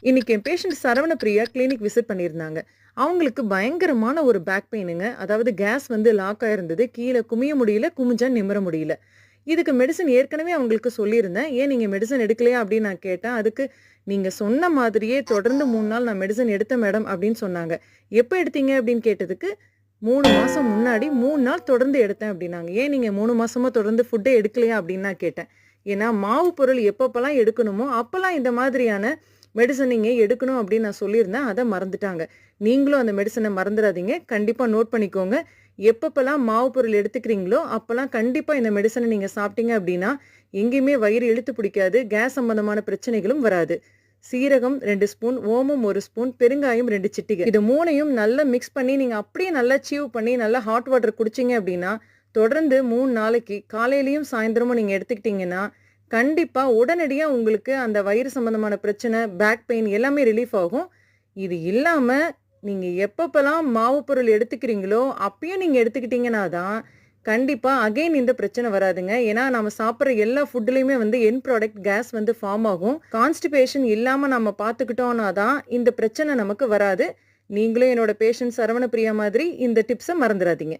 இன்னைக்கு என் patient Saravana Priya clinic visit பண்ணியிருந்தாங்க. அவங்களுக்கு பயங்கரமான ஒரு பேக் பெயினுங்க அதாவது கேஸ் வந்து லாக் ஆயிருந்தது. கீழே குமிய முடியல குமிஞ்சா நிமிர முடியல. இதுக்கு மெடிசன் ஏற்கனவே அவங்களுக்கு சொல்லியிருந்தேன். ஏன் நீங்கள் மெடிசன் எடுக்கலையா? அப்படின்னு நான் கேட்டேன். அதுக்கு நீங்கள் சொன்ன மாதிரியே தொடர்ந்து மூணு நாள் நான் மெடிசன் எடுத்தேன் மேடம் அப்படின்னு சொன்னாங்க. எப்போ எடுத்தீங்க? அப்படின்னு கேட்டதுக்கு மூணு மாதம் முன்னாடி மூணு நாள் தொடர்ந்து எடுத்தேன் அப்படின்னாங்க. ஏன் நீங்கள் மூணு மாதமாக தொடர்ந்து ஃபுட்டே எடுக்கலையா? அப்படின்னு நான் கேட்டேன். ஏன்னா மாவு பொருள் எப்பப்பெல்லாம் எடுக்கணுமோ அப்போல்லாம் இந்த மாதிரியான மெடிசன் நீங்கள் எடுக்கணும் அப்படின்னு நான் சொல்லியிருந்தேன். அதை மறந்துட்டாங்க. நீங்களும் அந்த மெடிசனை மறந்துடாதீங்க கண்டிப்பாக நோட் பண்ணிக்கோங்க. எப்பப்பெல்லாம் மாவு பொருள் எடுத்துக்கிறீங்களோ அப்போல்லாம் கண்டிப்பாக இந்த மெடிசனை நீங்கள் சாப்பிட்டீங்க அப்படின்னா எங்கேயுமே வயிறு இழுத்து பிடிக்காது. கேஸ் சம்பந்தமான பிரச்சனைகளும் வராது. சீரகம் ரெண்டு ஸ்பூன் ஓமம் ஒரு ஸ்பூன் பெருங்காயம் ரெண்டு சிட்டிகை. இது மூணையும் நல்லா மிக்ஸ் பண்ணி நீங்கள் அப்படியே நல்லா சீவ் பண்ணி நல்லா ஹாட் வாட்டர் குடிச்சிங்க அப்படின்னா தொடர்ந்து மூணு நாளைக்கு காலையிலையும் சாயந்தரமும் நீங்கள் எடுத்துக்கிட்டிங்கன்னா கண்டிப்பாக உடனடியாக உங்களுக்கு அந்த வயிறு சம்மந்தமான பிரச்சனை பேக் பெயின் எல்லாமே ரிலீஃப் ஆகும். இது இல்லாமல் நீங்கள் எப்பப்பெல்லாம் மாவு பொருள் எடுத்துக்கிறீங்களோ அப்பயும் நீங்கள் எடுத்துக்கிட்டீங்கன்னா தான் கண்டிப்பாக அகைன் இந்த பிரச்சனை வராதுங்க. ஏன்னா நம்ம சாப்பிட்ற எல்லா ஃபுட்லேயுமே வந்து என் ப்ராடக்ட் கேஸ் வந்து ஃபார்ம் ஆகும். கான்ஸ்டிபேஷன் இல்லாமல் நம்ம பார்த்துக்கிட்டோன்னா தான் இந்த பிரச்சனை நமக்கு வராது. நீங்களும் என்னோட பேஷண்ட் சரவண பிரியா மாதிரி இந்த டிப்ஸை மறந்துடாதீங்க